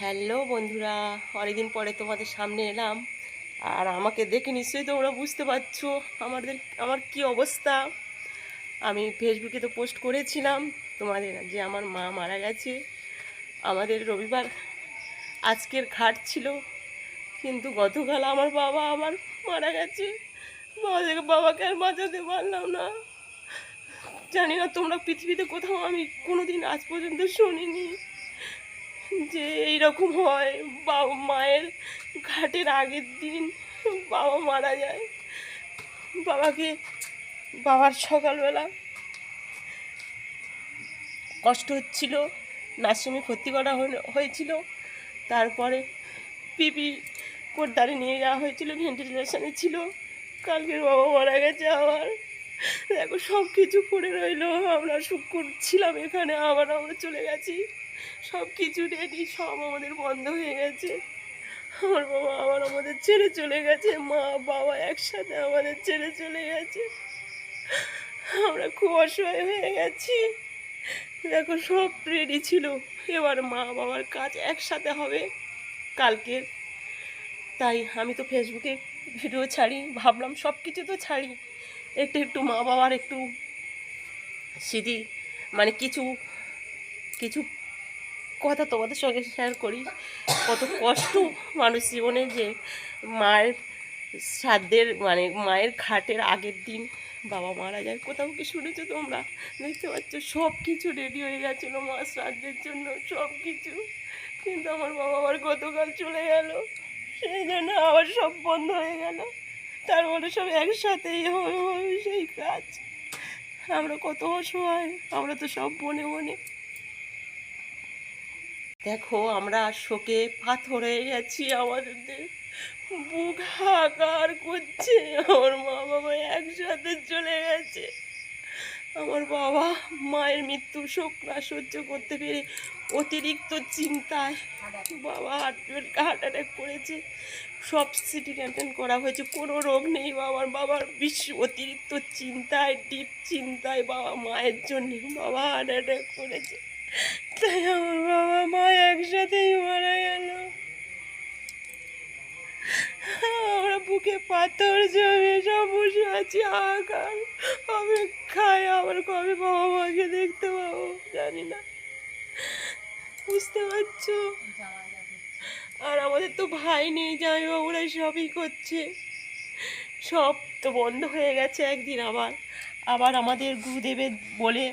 Hello বন্ধুরা, অনেকদিন পরে তোমাদের সামনে এলাম। আর আমাকে দেখে নিশ্চয়ই তোমরা বুঝতে পারছ আমাদের, আমার কি অবস্থা। আমি ফেসবুকে তো পোস্ট করেছিলাম তোমাদের যে আমার মা মারা গেছে। আমাদের রবিবার আজকের ঘাট ছিল, কিন্তু গতকাল আমার বাবা আমার মারা গেছে। বাবাকে বাবাকে আর বাঁচাতে পারলাম না। জানি না তোমরা পৃথিবীতে কোথাও আমি কোনোদিন আজ পর্যন্ত শুনিনি। যে এইরকম হয় বাবা মায়ের ঘাটের আগের দিন বাবা মারা যায়। বাবাকে বাবার সকালবেলা কষ্ট হচ্ছিল নার্সিংয়ে ভর্তি করা হয়ে- হয়েছিল। তারপরে পিপি কোটদারে নিয়ে যাওয়া হয়েছিল, ভেন্টিলেশনে ছিল। কালকের বাবা মারা গেছে আবার। দেখো সব কিছু পড়ে রইল। আমরা শুক্র ছিলাম এখানে, আবার আমরা চলে গেছি। সব কিছু রেডি সব আমাদের বন্ধ হয়ে গেছে। আমার বাবা আবার আমাদের ছেড়ে চলে গেছে। মা, বাবা একসাথে আমাদের ছেড়ে চলে গেছে। আমরা খুব অসহায় হয়ে গেছি। দেখো, সব রেডি ছিল। এবার মা বাবার কাজ একসাথে হবে কালকে তাই আমি তো ফেসবুকে ভিডিও ছাড়ি, ভাবলাম সব কিছু তো ছাড়ি। একটু একটু মা বাবার একটু স্মৃতি মানে কিছু কিছু কথা তোমাদের সঙ্গে শেয়ার করি। কত কষ্ট মানুষ জীবনে যে মায়ের শ্রাদ্ধের মানে মায়ের ঘাটের আগের দিন বাবা মারা যায়। কোথাও কি শুনেছো তোমরা? দেখতে পাচ্ছ সব কিছু রেডি হয়ে গেছিল মা শ্রাদ্ধের জন্য সব কিছু কিন্তু আমার বাবা আবার গতকাল চলে গেল। সেই জন্য আবার সব বন্ধ হয়ে গেল। তারপরে সব হবে সেই কাজ। আমরা কত অসহায়, আমরা তো সব বনে বনে। দেখো, আমরা শোকে পাথর হয়ে গেছি আমাদের। বুক হাকার করছে আমার মা বাবা একসাথে চলে গেছে। আমার বাবা মায়ের মৃত্যু শোক না সহ্য করতে পেরে অতিরিক্ত চিন্তায় বাবা হার্ট হার্ট অ্যাটাক করেছে। সব সিটি ক্যান্টেন করা হয়েছে। কোনো রোগ নেই বাবার। বাবার বিশ্ব অতিরিক্ত চিন্তায় ডিপ চিন্তায় বাবা মায়ের জন্য বাবা হার্ট অ্যাটাক করেছে। তাই আমার বাবা মা একসাথেই মারা গেল। আমরা বুকে পাথর জমে সব বসে আছি আকার আমি খাই আবার কবে বাবা মাকে দেখতে পাবো, জানি না। বুঝতে পারছ? আর আমাদের তো ভাই নেই জামাই জামাইবাবুরা সবই করছে। সব তো বন্ধ হয়ে গেছে একদিন আবার। আবার আমাদের গুরুদেবের বলে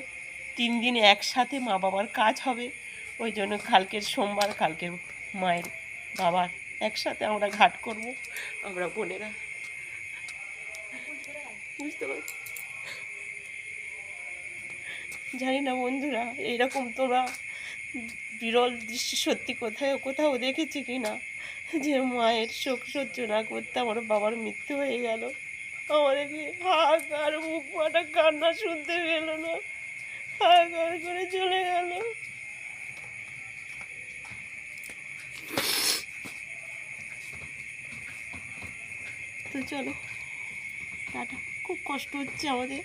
তিন দিন একসাথে মা বাবার কাজ হবে। ওই জন্য কালকের সোমবার, কালকের মায়ের বাবার একসাথে আমরা ঘাট করব, আমরা বোনেরা। বুঝতে পারছি? জানি না বন্ধুরা এইরকম তোরা বিরল দৃশ্য সত্যি কোথায়, কোথাও দেখেছি কি না? যে মায়ের শোক সহ্য না করতে আমার বাবার মৃত্যু হয়ে গেল। আমাদেরকে হাহাকার মুখ ফাটা কান্না শুনতে পেল না। হাহাকার করে চলে গেল। তো চলো, টাটা। খুব কষ্ট হচ্ছে আমাদের।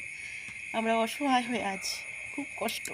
আমরা অসহায় হয়ে আছি। খুব কষ্ট।